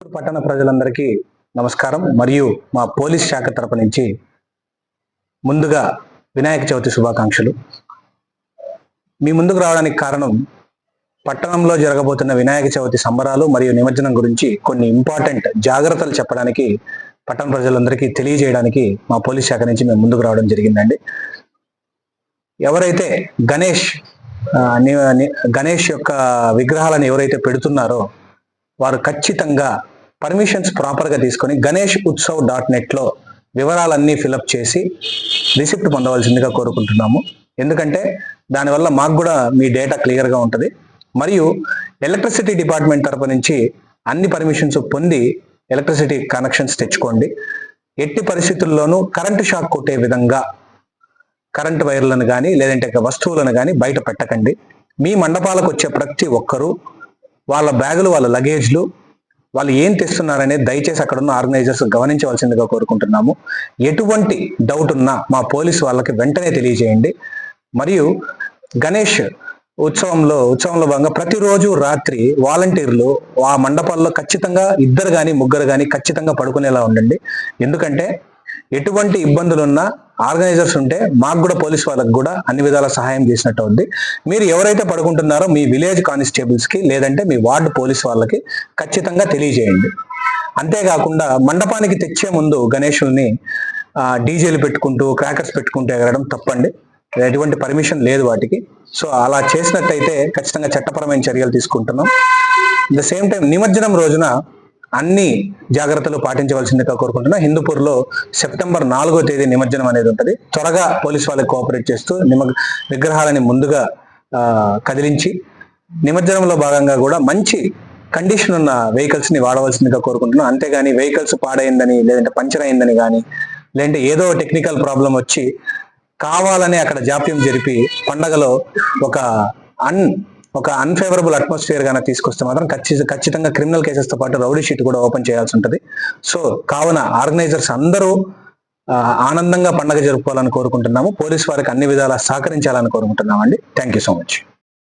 పట్టణ ప్రజలందరికీ నమస్కారం. మరియు మా పోలీస్ శాఖ తరపు నుంచి ముందుగా వినాయక చవితి శుభాకాంక్షలు. మీ ముందుకు రావడానికి కారణం పట్టణంలో జరగబోతున్న వినాయక చవితి సంబరాలు మరియు నిమజ్జనం గురించి కొన్ని ఇంపార్టెంట్ జాగ్రత్తలు చెప్పడానికి పట్టణ ప్రజలందరికీ తెలియజేయడానికి మా పోలీస్ శాఖ నుంచి మేము ముందుకు రావడం జరిగిందండి. ఎవరైతే గణేష్ గణేష్ యొక్క విగ్రహాలను ఎవరైతే పెడుతున్నారో వారు ఖచ్చితంగా పర్మిషన్స్ ప్రాపర్గా తీసుకొని గణేష్ ఉత్సవ్ డాట్ నెట్లో వివరాలన్నీ ఫిలప్ చేసి రిసిప్ట్ పొందవలసిందిగా కోరుకుంటున్నాము. ఎందుకంటే దానివల్ల మాకు కూడా మీ డేటా క్లియర్గా ఉంటుంది. మరియు ఎలక్ట్రిసిటీ డిపార్ట్మెంట్ తరపు నుంచి అన్ని పర్మిషన్స్ పొంది ఎలక్ట్రిసిటీ కనెక్షన్స్ తెచ్చుకోండి. ఎట్టి పరిస్థితుల్లోనూ కరెంటు షాక్ కొట్టే విధంగా కరెంట్ వైర్లను కానీ లేదంటే వస్తువులను కానీ బయట పెట్టకండి. మీ మండపాలకు వచ్చే ప్రతి ఒక్కరూ వాళ్ళ బ్యాగులు వాళ్ళ లగేజ్లు వాళ్ళు ఏం తెస్తున్నారనే దయచేసి అక్కడ ఉన్న ఆర్గనైజర్స్ గమనించవలసిందిగా కోరుకుంటున్నాము. ఎటువంటి డౌట్ ఉన్నా మా పోలీసు వాళ్ళకి వెంటనే తెలియజేయండి. మరియు గణేష్ ఉత్సవంలో ఉత్సవంలో భాగంగా ప్రతిరోజు రాత్రి వాలంటీర్లు ఆ మండపాల్లో ఖచ్చితంగా ఇద్దరు కానీ ముగ్గురు కానీ ఖచ్చితంగా పడుకునేలా ఉండండి. ఎందుకంటే ఎటువంటి ఇబ్బందులున్నా ఆర్గనైజర్స్ ఉంటే మాకు కూడా పోలీస్ వాళ్ళకి కూడా అన్ని విధాల సహాయం చేసినట్టు ఉంది మీరు ఎవరైతే పడుకుంటున్నారో మీ విలేజ్ కానిస్టేబుల్స్కి లేదంటే మీ వార్డు పోలీస్ వాళ్ళకి ఖచ్చితంగా తెలియజేయండి. అంతేకాకుండా మండపానికి తెచ్చే ముందు గణేషుల్ని డీజేలు పెట్టుకుంటూ క్రాకర్స్ పెట్టుకుంటూ ఎగరడం తప్పండి. ఎటువంటి పర్మిషన్ లేదు వాటికి. సో అలా చేసినట్టయితే ఖచ్చితంగా చట్టపరమైన చర్యలు తీసుకుంటున్నాం. ద సేమ్ టైం నిమజ్జనం రోజున అన్ని జాగ్రత్తలు పాటించవలసిందిగా కోరుకుంటున్నా. హిందూపూర్లో సెప్టెంబర్ నాలుగో తేదీ నిమజ్జనం అనేది ఉంటుంది. త్వరగా పోలీస్ వాళ్ళకి కోఆపరేట్ చేస్తూ నిమ విగ్రహాలని ముందుగా కదిలించి నిమజ్జనంలో భాగంగా కూడా మంచి కండిషన్ ఉన్న వెహికల్స్ని వాడవలసిందిగా కోరుకుంటున్నాం. అంతేగాని వెహికల్స్ పాడైందని లేదంటే పంచర్ అయిందని కానీ లేదంటే ఏదో టెక్నికల్ ప్రాబ్లం వచ్చి కావాలని అక్కడ జాప్యం జరిపి పండగలో ఒక అన్ ఒక అన్ఫేవరబుల్ అట్మాస్ఫియర్ గానే తీసుకొస్తే మాత్రం ఖచ్చితంగా క్రిమినల్ కేసెస్తో పాటు రౌడీ షీట్ కూడా ఓపెన్ చేయాల్సి ఉంటుంది. సో కావున ఆర్గనైజర్స్ అందరూ ఆనందంగా పండగ జరుపుకోవాలని కోరుకుంటున్నాము. పోలీస్ వారికి అన్ని విధాలా సహకరించాలని కోరుకుంటున్నామండి. Thank you so much